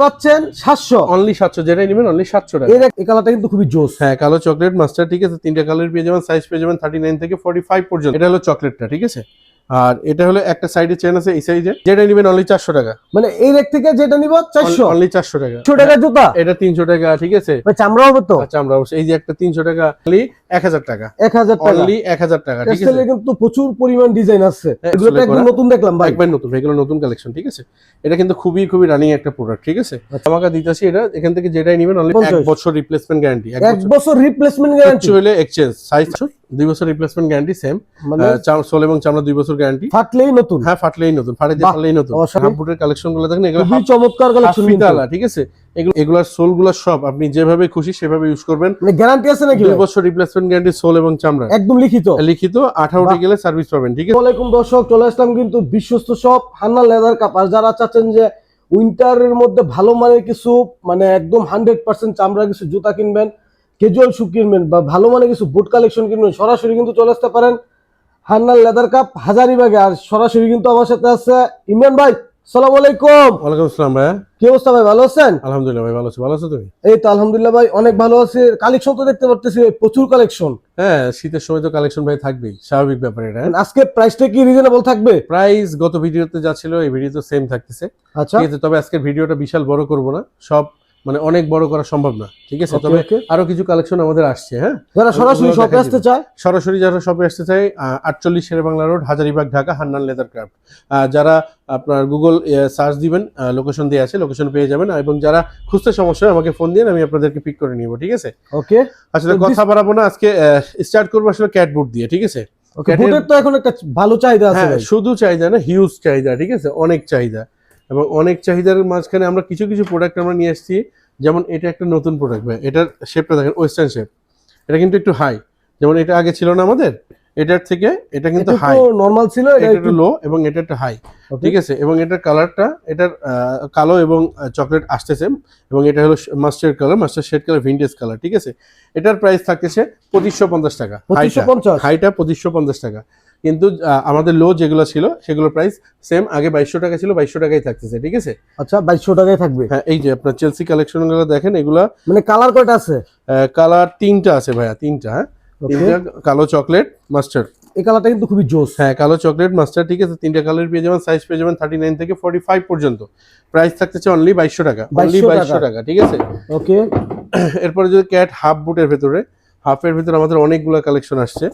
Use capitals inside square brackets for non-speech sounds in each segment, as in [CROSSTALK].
পাচ্ছেন সাতশো। অনলি সাতশো যেটাই নেবেন অনলি সাতশো টাকা। এই কালারটা কিন্তু খুবই জোস। হ্যাঁ কালো চকলেট মাস্টার ঠিক আছে? তিনটা কালার পেয়ে যাবেন সাইজ পেয়ে যাবেন থার্টি নাইন থেকে ফর্টি ফাইভ পর্যন্ত। এটা হলো চকলেটটা ঠিক আছে? আর এটা হলো একটা সাইডে চেন আছে এই সাইজে যেটা নেবেন অনলি চারশো টাকা। মানে এই রেক থেকে যেটা নিব চারশো। অনলি চারশো টাকা। টাকা জুতা? এটা তিনশো টাকা ঠিক আছে? চামড়া হবে তো। আমরা অবশ্যই এই যে একটা তিনশো টাকা অনলি এক হাজার টাকা। এক হাজার টাকা। অনলি এক হাজার টাকা ঠিক আছে? কিন্তু প্রচুর পরিমাণ ডিজাইন আছে এগুলো একদম নতুন দেখলাম ভাই। একবার নতুন এগুলো নতুন কালেকশন ঠিক আছে? এটা কিন্তু খুবই খুবই রানিং একটা প্রোডাক্ট ঠিক আছে? আমাকে দিতেছি এটা এখান থেকে যেটাই নেবেন অনলি এক আচ্ছা। বছর রিপ্লেসমেন্ট গ্যারান্টি বছর। রিপ্লেসমেন্ট গ্যারান্টি হলে এক্সচেঞ্জ সাইজ দুই বছর রিপ্লেসমেন্ট গ্যারান্টি সেম মানে সোল এবং চামড়া দুই বছর গ্যারান্টি থাকলেই নতুন। হ্যাঁ ফাটলেই নতুন ফাটে ফাটলেই নতুন। অসাধারণ। হাফ বুটের কালেকশনগুলো দেখেন এগুলো চমৎকার কালেকশন ঠিক আছে? এগুলার সোলগুলো সব আপনি যেভাবে খুশি সেভাবে ইউজ করবেন। মানে গ্যারান্টি আছে নাকি দুই বছর রিপ্লেসমেন্ট গ্যারান্টি সোল এবং চামড়া। একদম লিখিত। লিখিত আঠারোটি গেলে সার্ভিস পাবেন ঠিক আছে? আসসালামাইকুম দর্শক চলে আসলাম কিন্তু বিশ্বস্ত সব হান্না লেদার কাপ আর যারা চাচ্ছেন যে উইন্টারের মধ্যে ভালো মানের কিছু মানে একদম হান্ড্রেড পার্সেন্ট চামড়া কিছু জুতা কিনবেন ক্যাজুয়াল শু কিনবেন বা ভালো মানের কিছু বুট কালেকশন কিনবেন সরাসরি কিন্তু চলে আসতে পারেন হান্নার লেদার কাপ হাজারিবাগে। আর সরাসরি কিন্তু আমার সাথে আছে ইমরান ভাই। সালাম আলাইকুম। ওয়ালাইকুম আসসালাম ভাই। কি অবস্থা ভাই ভালো আছেন? আলহামদুলিল্লাহ ভাই ভালো আছি। ভালো আছো তুমি? এই তো আলহামদুলিল্লাহ ভাই অনেক ভালো আছে। কালেকশন তো দেখতে পারতেছি প্রচুর কালেকশন। হ্যাঁ শীতের সময় তো কালেকশন ভাই থাকবেই স্বাভাবিক ব্যাপার এটা হ্যাঁ? আজকে প্রাইসটা কি রিজনেবল থাকবে? প্রাইস গত ভিডিওতে যা ছিল এই ভিডিও তো সেম থাকতেছে। আচ্ছা। ঠিক আছে তবে আজকের ভিডিওটা বিশাল বড় করব না। সব মানে অনেক বড় করা সম্ভব না ঠিক আছে? তবে আরও কিছু কালেকশন আমাদের আসছে হ্যাঁ? যারা সরাসরি শপে আসতে চায়? সরাসরি যারা শপে আসতে চায় আটচল্লিশ Shere Bangla road Hazaribagh Dhaka Hannan leather craft যারা আপনার গুগল সার্চ দিবেন লোকেশন দিয়ে আছে লোকেশন পেয়ে যাবেন। এবং যারা খুঁজতে সমস্যা হয় আমাকে ফোন দিন আমি আপনাদেরকে পিক করে নিব ঠিক আছে? ওকে আসলে কথা বাড়াবো না আজকে স্টার্ট করব আসলে ক্যাট বুট দিয়ে ঠিক আছে? বুটের তো এখন একটা ভালো চাহিদা আছে হ্যাঁ শুধু চাহিদা না হিউজ চাহিদা ঠিক আছে? অনেক চাহিদা। এবং অনেক চাহিদার মাঝখানে আমরা কিছু কিছু প্রোডাক্ট আমরা নিয়ে আসছি। যেমন এটা একটা নতুন প্রোডাক্ট ভাই এটার শেপটা দেখেন ওয়েস্টার্ন শেপ এটা কিন্তু একটু হাই যেমন এটা আগে ছিল না আমাদের এটার থেকে এটা কিন্তু হাই নরমাল ছিল এটা একটু লো এবং এটা একটা হাই ঠিক আছে? এবং এটার কালারটা এটার কালো এবং চকলেট আসতেছে। এবং এটা হলো master colour master shade colour vintage colour ঠিক আছে? এটার প্রাইস থাকতেছে পঁচিশশো পঞ্চাশ টাকা। হাইটা পঁচিশশো পঞ্চাশ টাকা। কিন্তু আমাদের লো যেগুলো ছিল সেগুলোর প্রাইস সেম আগে বাইশশো টাকা ছিল বাইশশো টাকাই থাকতেছে ঠিক আছে? আচ্ছা বাইশশো টাকায় থাকবে? হ্যাঁ এই যে আপনার চেলসি কালেকশনগুলো দেখেন এগুলা মানে কালার কয়টা আছে? কালার তিনটা আছে ভাইয়া তিনটা হ্যাঁ? তিনটা কালো চকলেট মাস্টার্ড এই কালারটা কিন্তু খুবই জোস। হ্যাঁ কালো চকলেট মাস্টার ঠিক আছে? তিনটা কালার পেয়ে যাবেন সাইজ পেয়ে যাবেন থার্টি নাইন থেকে ফর্টি ফাইভ পর্যন্ত। প্রাইস থাকতেছে অনলি বাইশশো টাকা অনলি বাইশশো টাকা। টাকা ঠিক আছে? ওকে [COUGHS] এরপরে যদি ক্যাট হাফ বুটের ভেতরে হাফের ভিতরে আমাদের অনেকগুলো কালেকশন আসছে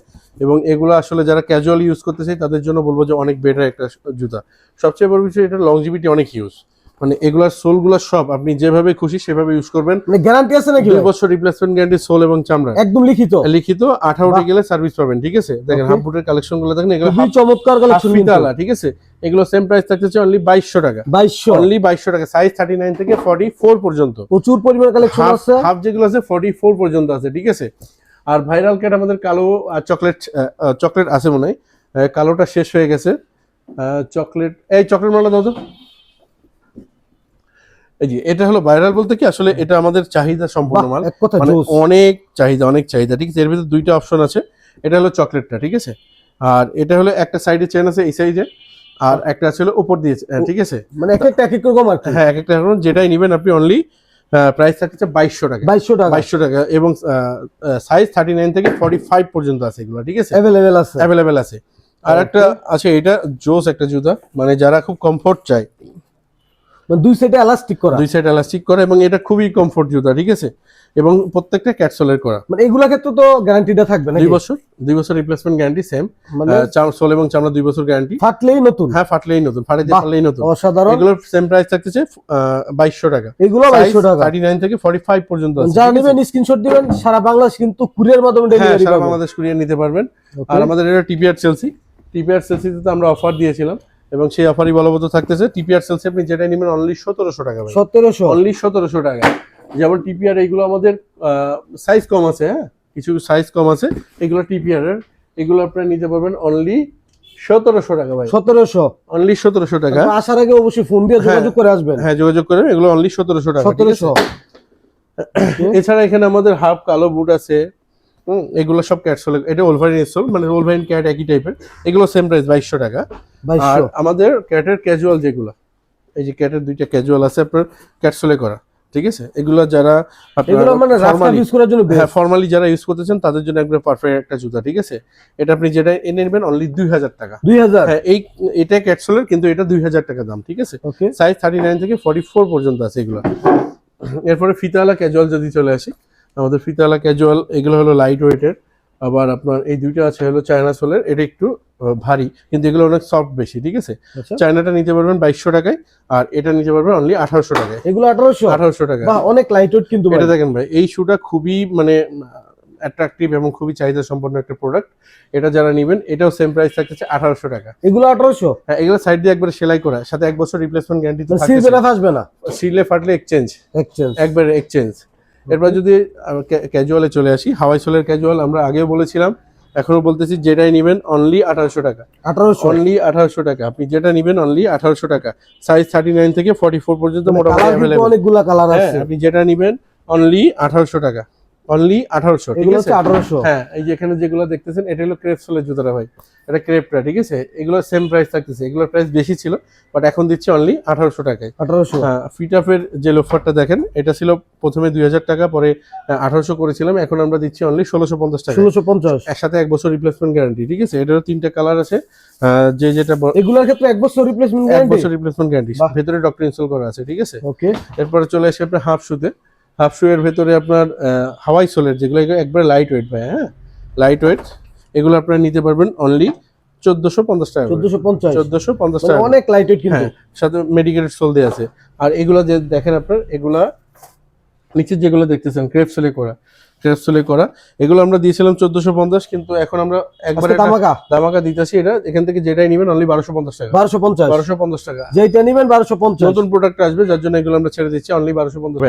এবং এগুলো আসলে যারা ক্যাজুয়াল ইউজ করতে চাই তাদের জন্য বলব যে অনেক বেটার একটা জুতা। সবচেয়ে বড় বিষয় এটা লংজিভিটি অনেক ইউজ মানে এগুলার সোলগুলো সব আপনি যেভাবে খুশি সেভাবে ইউজ করবেন। মানে গ্যারান্টি আছে নাকি দুই ভাই? বছর রিপ্লেসমেন্ট গ্যারান্টি সোল এবং চামড়া। একদম লিখিত। লিখিত। আঠারোটি বাহ। গেলে সার্ভিস পাবেন ঠিক আছে? দেখেন. হাফ বুটের কালেকশনগুলো দেখেন এগুলো খুবই চমৎকার কালেকশন হাসপিটালা ঠিক আছে? এগুলো সেম প্রাইস থাকতেছে অনলি বাইশশো টাকা। বাইশশো। অনলি বাইশশো টাকা। সাইজ থার্টি নাইন থেকে ফর্টি ফোর পর্যন্ত। প্রচুর পরিমাণ কালেকশন আছে। হাফ যেগুলো আছে ফর্টি ফোর পর্যন্ত আছে ঠিক আছে? আর ভাইরাল ক্যাট আমাদের কালো চকলেট চকলেট আছে মনে হয়। কালোটা শেষ হয়ে গেছে। চকলেট এই চকলেট মালা দাও তো। এই যে এটা হলো ভাইরাল বলতে কি আসলে এটা আমাদের চাহিদা সম্পূর্ণ মাল। মানে অনেক চাহিদা অনেক চাহিদা ঠিক আছে? এর ভিতরে দুইটা অপশন আছে। এটা হলো চকলেটটা ঠিক আছে? আর এটা হলো একটা সাইডে চেন আছে এই সাইডে আর একটা আছে হলো উপর দিয়ে ঠিক আছে? মানে এক একটা এক এক রকম আর হ্যাঁ এক একটা যেটাই নেবেন আপনি অনলি প্রাইস থাকছে বাইশশো টাকা। বাইশশো টাকা। বাইশশো টাকা এবং সাইজ থার্টি নাইন থেকে ফর্টি ফাইভ পর্যন্ত আছে এগুলো ঠিক আছে? অ্যাভেলেবেল আছে। অ্যাভেলেবেল আছে। আর একটা আছে এটা জোস একটা জুতা মানে যারা খুব কমফোর্ট চায়। মানে দুই সাইডে এলাস্টিক করা। দুই সাইড এলাস্টিক করা এবং এটা খুবই কমফোর্ট জুতা ঠিক আছে? এবং প্রত্যেকটা ক্যাটসোলের করা। মানে এগুলা ক্ষেত্রে তো গ্যারান্টিটা থাকবে না দুই বছর দুই বছর রিপ্লেসমেন্ট গ্যারান্টি সেম মানে সোল এবং চামড়া দুই বছর গ্যারান্টি ফাটলেই নতুন। হ্যাঁ ফাটলেই নতুন ফাটে ফাটলেই নতুন। অসাধারণ। এগুলোর সেম প্রাইস থাকতেছে বাইশশো টাকা। এগুলো বাইশশো টাকা। থার্টি নাইন থেকে ফর্টি ফাইভ পর্যন্ত আছে যারা নেবেন স্ক্রিনশট দিবেন সারা বাংলাদেশ কিন্তু কুরিয়ার মাধ্যমে হ্যাঁ ডেলিভারি সারা পাবেন। বাংলাদেশ কুরিয়ার নিতে পারবেন। আর আমাদের এটা টিপিআর সেলসি টিপিআর সেলসিতে তো আমরা অফার দিয়েছিলাম এবং সেই অফারই বলবৎ থাকতেছে। টিপিআর সেলসি আপনি যেটা নেবেন অনলি সতেরোশো টাকা সতেরোশো। অনলি সতেরোশো টাকা। যেমন টিপিআর এইগুলো আমাদের সাইজ কম আছে হ্যাঁ? কিছু সাইজ কম আছে। এগুলো টিপিআর এর। এগুলো আপনারা নিতে পারবেন অনলি সতেরোশো টাকা ভাই। সতেরোশো। অনলি সতেরোশো টাকা। আসার আগে অবশ্যই ফোন দিয়ে হ্যাঁ। যোগাযোগ করে আসবেন। হ্যাঁ যোগাযোগ এগুলো অনলি সতেরোশো টাকা সতেরোশো। [COUGHS] এছাড়া এখানে আমাদের হাফ কালো বুট আছে। এগুলো সব এটা ওলভারিন মানে ওলভারিন ক্যাট একই টাইপের এগুলো সেম প্রাইস বাইশশো টাকা। আর আমাদের ক্যাটের ক্যাজুয়াল যেগুলো এই যে ক্যাটের দুইটা ক্যাজুয়াল আছে আপনার ক্যাটসোলে করা। ঠিক আছে? এগুলো যারা এগুলো মানে রাস্তা ফর্মালি ইউজ করার জন্য হ্যাঁ ফর্মালি যারা ইউজ করতেছেন তাদের জন্য একবার পারফেক্ট একটা জুতা ঠিক আছে? এটা আপনি যেটা এনে নেবেন অনলি দুই হাজার টাকা। দুই হাজার? হ্যাঁ এই এটা ক্যাটসোলের কিন্তু এটা দুই হাজার টাকা দাম ঠিক আছে? সাইজ থার্টি নাইন থেকে ফর্টি ফোর পর্যন্ত আছে এগুলো। এরপরে ফিতালা ক্যাজুয়াল যদি চলে আসি আমাদের ফিতালা ক্যাজুয়াল এগুলো হলো লাইট ওয়েটের আবার আপনার এই দুইটা আছে হলো চায়না সোলের এটা একটু ভারী কিন্তু এগুলো অনেক সফট বেশি ঠিক আছে? আচ্ছা। চায়নাটা নিতে পারবেন বাইশশো টাকায় আর এটা নিতে পারবেন অনলি আঠারোশো টাকায়। এগুলো আঠারোশো? আঠারোশো টাকা অনেক লাইট ওয়েট কিন্তু। এটা দেখেন ভাই এই শুটা খুবই মানে অ্যাট্রাকটিভ এবং খুবই চাহিদা সম্পন্ন একটা প্রোডাক্ট এটা যারা নেবেন এটাও সেম প্রাইস থাকতেছে আঠারোশো টাকা। এগুলো আঠারোশো? হ্যাঁ এগুলো সাইড দিয়ে একবার সেলাই করা সাথে এক বছর রিপ্লেসমেন্ট গ্যারান্টি না ফাসবে না? সিলে ফাটলে এক্সচেঞ্জ এক্সচেঞ্জ একবার এক্সচেঞ্জ এরপর যদি ক্যাজুয়ালে চলে আসি হাওয়াই সোলের ক্যাজুয়াল আমরা আগেও বলেছিলাম এখনও বলতেছি যেটাই নেবেন অনলি আঠারোশো টাকা। আঠারোশো? অনলি আঠারোশো টাকা। আপনি যেটা নেবেন অনলি আঠারোশো টাকা। সাইজ থার্টি নাইন থেকে ফর্টি ফোর পর্যন্ত মোটামুটি অনেকগুলো অনেকগুলা কালার হ্যাঁ আছে। আপনি যেটা নেবেন অনলি আঠারোশো টাকা। অনলি আঠারোশো ঠিক এগুলো হচ্ছে আঠারোশো। হ্যাঁ এই যে এখানে যেগুলো দেখতেছেন এটা হলো ক্রেপ সোলের জুতাটা ভাই। এটা ক্রেপটা ঠিক আছে? এগুলো সেম প্রাইস থাকতেছে। এগুলোর প্রাইস বেশি ছিল বাট এখন দিচ্ছি অনলি আঠারোশো টাকায়। আঠারোশো। হ্যাঁ ফিটাফের যে লোফারটা দেখেন এটা ছিল প্রথমে দুই হাজার টাকা পরে আঠারোশো করেছিলাম এখন আমরা দিচ্ছি অনলি ষোলোশো পঞ্চাশ টাকা ষোলোশো পঞ্চাশ। একসাথে এক বছর রিপ্লেসমেন্ট গ্যারান্টি ঠিক আছে? এটারও তিনটা কালার আছে যে যেটা এগুলোর ক্ষেত্রে এক বছর রিপ্লেসমেন্ট এক বছর রিপ্লেসমেন্ট গ্যারান্টি। ভেতরে ডক্টর ইনস্টল করা আছে ঠিক আছে? ওকে এরপরে চলে আসে আপনার হাফ শুতে হাফ শু এর ভেতরে আপনার হাওয়াই সোলের যেগুলো একবারে লাইট ওয়েট ভাই হ্যাঁ? লাইট ওয়েট এগুলো আপনারা নিতে পারবেন অনলি চোদ্দশো পঞ্চাশ টাকা চোদ্দশো পঞ্চাশ। চোদ্দশো পঞ্চাশ মানে টাকা অনেক লাইট ওয়েট কিন্তু। হ্যাঁ সাথে মেডিকেটেড সোল দিয়ে আছে। আর এগুলো যে দেখেন আপনার এগুলা নিচে যেগুলো দেখতেছেন ক্রেপ সোলে করা ক্রেপ সোলে করা এগুলো আমরা দিয়েছিলাম চোদ্দশো পঞ্চাশ কিন্তু এখন আমরা একবারে তামাকা দামাকা। দিতেছি এটা। এখান থেকে যেটাই নেবেন অনলি বারোশো পঞ্চাশ টাকা। বারোশো পঞ্চাশ। বারোশো পঞ্চাশ টাকা। যেটা নিবেন বারোশো পঞ্চাশ। নতুন প্রোডাক্ট আসবে যার জন্য এগুলো আমরা ছেড়ে দিচ্ছি অনলি বারোশো পঞ্চাশ।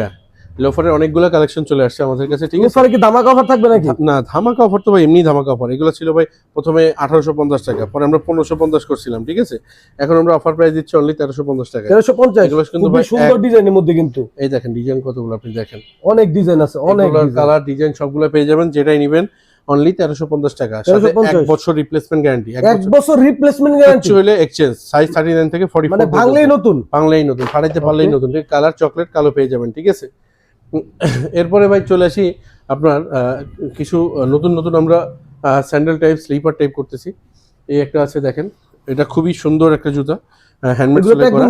লোফারের অনেকগুলো কালেকশন চলে আসছে আমাদের কাছে ঠিক আছে? কি দামা কভার থাকবে নাকি? না ধামাকা অফার তো ভাই এমনি ধামাকা অফার এগুলো ছিল ভাই প্রথমে আঠারোশো পঞ্চাশ টাকা পরে আমরা পনেরোশো পঞ্চাশ করছিলাম ঠিক আছে? এখন আমরা অফার প্রাইস দিচ্ছি অনলি তেরোশো পঞ্চাশ টাকা তেরোশো পঞ্চাশ? এগুলো কিন্তু ভাই সুন্দর ডিজাইনের মধ্যে কিন্তু। এই দেখেন ডিজাইন কতগুলো আপনি দেখেন। অনেক ডিজাইন আছে অনেক কালার ডিজাইন সবগুলো পেয়ে যাবেন যেটাই নেবেন অনলি তেরোশো পঞ্চাশ টাকা। সাথে এক বছর রিপ্লেসমেন্ট গ্যারান্টি এক বছর। রিপ্লেসমেন্ট গ্যারান্টি হলে এক্সচেঞ্জ সাইজ থার্টি নাইন থেকে ফর্টি মানে ভাঙলেই নতুন। বাংলাই নতুন ফাটাইতে পারলেই নতুন কালার চকলেট কালো পেয়ে যাবেন ঠিক আছে? এরপরে ভাই চলে আসি আপনার কিছু নতুন নতুন আমরা স্যান্ডেল টাইপ স্লিপার টাইপ করতেছি। এই একটা আছে দেখেন এটা খুবই সুন্দর একটা জুতা হ্যান্ডমেড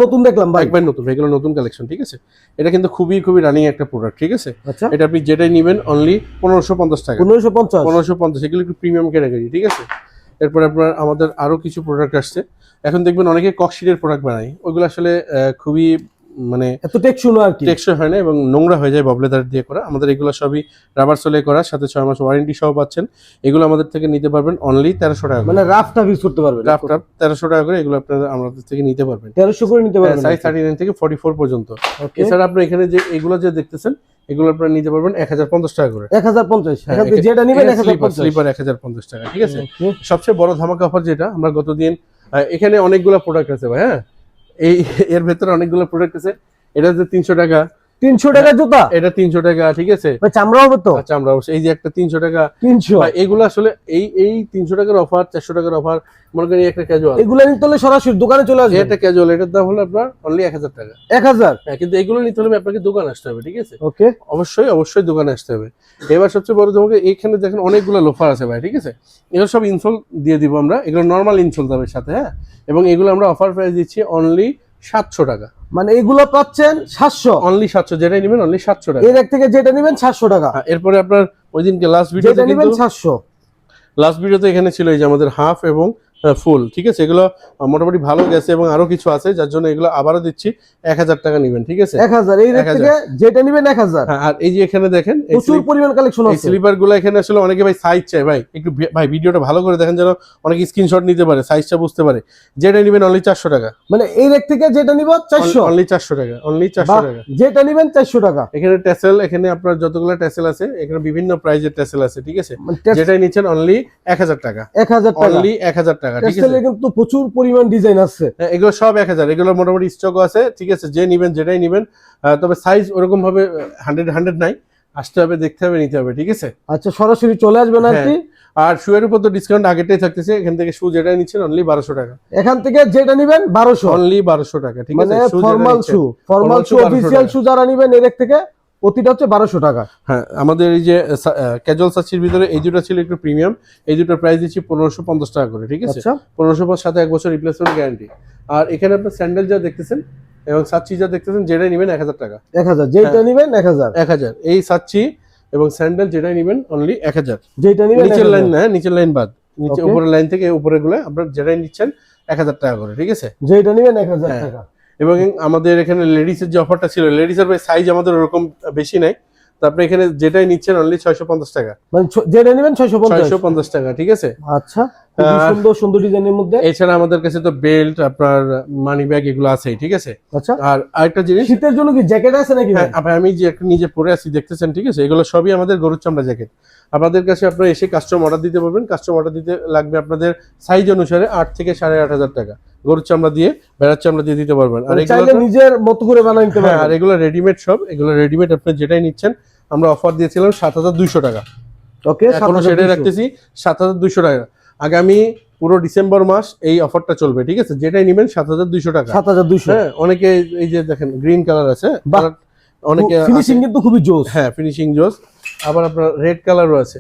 নতুন দেখলাম ভাই। একবার নতুন এগুলো নতুন কালেকশন ঠিক আছে? এটা কিন্তু খুবই খুবই রানিং একটা প্রোডাক্ট ঠিক আছে? আচ্ছা। এটা আপনি যেটাই নেবেন অনলি পনেরোশো পঞ্চাশ টাকা। পনেরোশো পঞ্চাশ। পনেরোশো পঞ্চাশ এগুলো একটু প্রিমিয়াম ক্যাটাগরি ঠিক আছে? এরপর আপনার আমাদের আরও কিছু প্রোডাক্ট আসছে। এখন দেখবেন অনেকে ককশিটের প্রোডাক্ট বানায়। ওইগুলো আসলে আহ, খুবই মানে এত টেকসই আর কি। টেকসই হয় না এবং নোংরা হয়ে যায় ববলেদার দিয়ে করা। আমাদের এগুলো সবই রাবার সোলে করা সাথে ছয় মাস ওয়ারেন্টি সহ পাচ্ছেন। এগুলো আমাদের থেকে নিতে পারবেন অনলি তেরোশো টাকা মানে রাফটা ইউজ করতে পারবে ড্রাফট তেরোশো টাকা করে এগুলো আপনারা আমাদের থেকে নিতে পারবেন। তেরোশো করে নিতে পারবেন সাইজ থার্টি নাইন থেকে ফর্টি ফোর পর্যন্ত এছাড়া আপনি এখানে যে এগুলো যে দেখতেছেন এগুলো আপনারা নিতে পারবেন এক হাজার পঞ্চাশ টাকা করে। এক হাজার পঞ্চাশ। হ্যাঁ, যেটা নিবেন স্লিপার এক হাজার পঞ্চাশ। টাকা ঠিক আছে? সবচেয়ে বড় ধামাকা অফার যেটা আমরা গতদিন এখানে অনেকগুলো প্রোডাক্ট আছে ভাই হ্যাঁ? এই এর ভেতরে অনেকগুলো প্রোডাক্ট আছে। এটা হচ্ছে তিনশো টাকা। তিনশো টাকা জুতা? এটা তিনশো টাকা ঠিক আছে? চামড়া হবে তো। আচ্ছা আমরা অবশ্যই। এই যে একটা তিনশো টাকা তিনশো। এগুলো আসলে এই এই তিনশো টাকার অফার চারশো টাকার অফার মনে করেন একটা ক্যাজুয়াল এগুলো নিতে হলে সরাসরি দোকানে চলে আসবে একটা ক্যাজুয়াল এটার দাম হলো আপনার অনলি এক হাজার টাকা। এক হাজার? হ্যাঁ কিন্তু এগুলো নিতে হলে আপনাকে দোকান আসতে হবে ঠিক আছে? ওকে। অবশ্যই অবশ্যই দোকানে আসতে হবে। এবার সবচেয়ে বড় তোমাকে এইখানে দেখেন অনেকগুলো লোফার আছে ভাই ঠিক আছে? এগুলো সব ইনসোল দিয়ে দিব আমরা। এগুলো নর্মাল ইনসোল দেবে সাথে হ্যাঁ? এবং এগুলো আমরা অফার প্রাইস দিচ্ছি অনলি সাতশো টাকা। মানে এগুলো পাচ্ছেন সাতশো। অনলি সাতশো যেটা নেবেন অনলি সাতশো টাকা। এর এক থেকে যেটা নেবেন সাতশো টাকা। হ্যাঁ, এরপরে আপনার ওই দিনকে লাস্ট ভিডিও নিবেন সাতশো। লাস্ট ভিডিওতে এখানে ছিল এই যে আমাদের হাফ এবং ফুল ঠিক আছে? এগুলো মোটামুটি ভালো গেছে এবং আরও কিছু আছে যার জন্য এগুলো আবারও দিচ্ছি। এক হাজার টাকা নেবেন ঠিক আছে? এক হাজার এই রেট 1000 থেকে যেটা নিবেন এক হাজার। হ্যাঁ, আর এই যে এখানে দেখেন প্রচুর পরিমাণ কালেকশন আছে। স্লিপারগুলো এখানে আসলে অনেকে ভাই সাইজ চাই ভাই একটু ভাই ভিডিওটা ভালো করে দেখেন যেন অনেকে স্ক্রিনশট নিতে পারে সাইজটা বুঝতে পারে। যেটা নেবেন অনলি চারশো টাকা। মানে এই রেট থেকে যেটা নিব চারশো। অনলি চারশো টাকা অনলি চারশো টাকা। যেটা নিবেন চারশো টাকা। এখানে টেসেল এখানে আপনার যতগুলো টেসেল আছে এখানে বিভিন্ন প্রাইজের টেসেল আছে ঠিক আছে? মানে যেটাই নিচ্ছেন অনলি এক হাজার টাকা। এক হাজার টাকা। অনলি এক হাজার টাকা। ঠিক আছে? কিন্তু প্রচুর পরিমাণ ডিজাইন আছে। হ্যাঁ, এগুলো সব এক হাজার। এগুলো মোটামুটি স্টকও আছে ঠিক আছে? যে নিবেন যেটাই নিবেন। তবে সাইজ ওরকম ভাবে হান্ড্রেড হান্ড্রেড নাই। আসতে হবে দেখতে হবে নিতে হবে ঠিক আছে? আচ্ছা সরাসরি চলে আসবেন আর হ্যাঁ। কি আর শুয়ের উপর তো ডিসকাউন্ট আগেটাই থাকতেছে। এখান থেকে শু যেটা নিচ্ছেন অনলি বারোশো টাকা। এখান থেকে যেটা নিবেন বারোশো। অনলি বারোশো টাকা ঠিক আছে? Formal shoe formal shoe official shoe যারা নিবেন এর থেকে প্রতিটা হচ্ছে বারোশো টাকা। হ্যাঁ আমাদের এই যে ক্যাজুয়াল সার্চির ভিতরে এই দুটো ছিল একটু প্রিমিয়াম এই দুটোর প্রাইস দিচ্ছি পনেরোশো পঞ্চাশ টাকা করে ঠিক আছে? আচ্ছা। পনেরোশো সাথে এক বছর রিপ্লেসমেন্ট গ্যারান্টি আর এখানে আপনার স্যান্ডেল যা দেখতেছেন এবং সাচ্চি যা দেখতেছেন যেটাই নেবেন এক হাজার টাকা। এক হাজার যেটা হ্যাঁ। নিবেন এক হাজার। এক হাজার। এই সাচ্চি এবং স্যান্ডেল যেটাই নেবেন অনলি এক হাজার। যেটা নিবেন নিচের লাইন না নিচের লাইন বাদ। নিচে উপরের লাইন থেকে উপরে গুলো আপনার যেটাই নিচ্ছেন এক হাজার টাকা করে ঠিক আছে? যেটা নিবেন এক হাজার হ্যাঁ। টাকা। এবং আমাদের এখানে লেডিসের যে অফারটা ছিল লেডিসের সাইজ আমাদের ওরকম বেশি নাই। তো আপনি এখানে যেটাই নিচ্ছেন অনলি ছয়শো পঞ্চাশ টাকা। মানে যেটা নিবেন ছয়শো পঞ্চাশ? ছয়শো পঞ্চাশ টাকা ঠিক আছে? আচ্ছা সুন্দর সুন্দর ডিজাইনের মধ্যে। এছাড়া আমাদের কাছে তো বেল্ট আপনার মানি ব্যাগ এগুলো আছেই ঠিক আছে? আচ্ছা। আর আরেকটা জিনিস শীতের জন্য কি জ্যাকেট আছে নাকি? হ্যাঁ আমি যে একটা নিজে পরে আছি দেখতেছেন ঠিক আছে? এগুলো সবই আমাদের গরুর চামড়া জ্যাকেট। আপনাদের কাছে আপনারা এসে কাস্টম অর্ডার দিতে পারবেন। কাস্টম অর্ডার দিতে লাগবে আপনাদের সাইজ অনুসারে আট থেকে সাড়ে আট হাজার টাকা। গরুর চামড়া দিয়ে বেড়ার চামড়া দিয়ে দিতে পারবেন। আর মানে এগুলো নিজের মতো করে বানাই নিতে হ্যাঁ আর এগুলো রেডিমেড সব। এগুলো রেডিমেড আপনি যেটাই নিচ্ছেন আমরা অফার দিয়েছিলাম সাত হাজার দুইশো টাকা। ওকে এখনও সেটাই রাখতেছি সাত হাজার দুইশো টাকা। আগামী পুরো ডিসেম্বর মাস এই অফারটা চলবে ঠিক আছে? যেটাই নেবেন সাত হাজার দুইশো টাকা। সাত হাজার দুইশো। হ্যাঁ অনেকে এই যে দেখেন গ্রিন কালার আছে অনেকে ফিনিশিং কিন্তু খুবই জোস। হ্যাঁ ফিনিশিং জোস। আবার আপনার রেড কালারও আছে।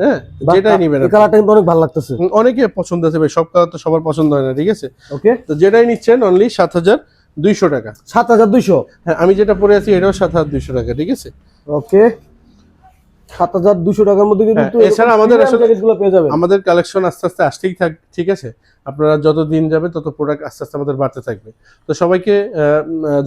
হ্যাঁ যেটাই নিবেন কালারটা কিন্তু অনেক ভালো লাগতেছে। অনেকে পছন্দ আছে ভাই সব কালার তো সবার পছন্দ হয় না ঠিক আছে? ওকে তো যেটাই নিচ্ছেন অনলি সাত হাজার দুইশো টাকা। সাত হাজার দুইশো? হ্যাঁ আমি যেটা পরে আছি এটাও সাত হাজার দুইশো টাকা ঠিক আছে? ওকে সাত হাজার দুশো টাকার মধ্যে হ্যাঁ, কিন্তু এছাড়া আমাদের পেয়ে যাবেন। আমাদের কালেকশন আস্তে আস্তে আসতেই থাক ঠিক আছে? আপনারা যত দিন যাবে তত প্রোডাক্ট আস্তে আস্তে আমাদের বাড়তে থাকবে। তো সবাইকে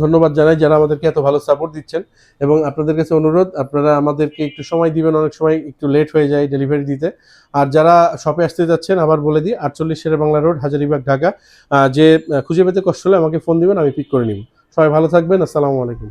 ধন্যবাদ জানাই যারা আমাদেরকে এত ভালো সাপোর্ট দিচ্ছেন। এবং আপনাদের কাছে অনুরোধ আপনারা আমাদেরকে একটু সময় দিবেন অনেক সময় একটু লেট হয়ে যায় ডেলিভারি দিতে। আর যারা শপে আসতে যাচ্ছেন আবার বলে দিই আটচল্লিশ শেরে বাংলা রোড হাজারিবাগ ঢাকা। আহ, যে খুঁজে পেতে কষ্ট হলে আমাকে ফোন দিবেন আমি পিক করে নিব। সবাই ভালো থাকবেন আসসালামু আলাইকুম।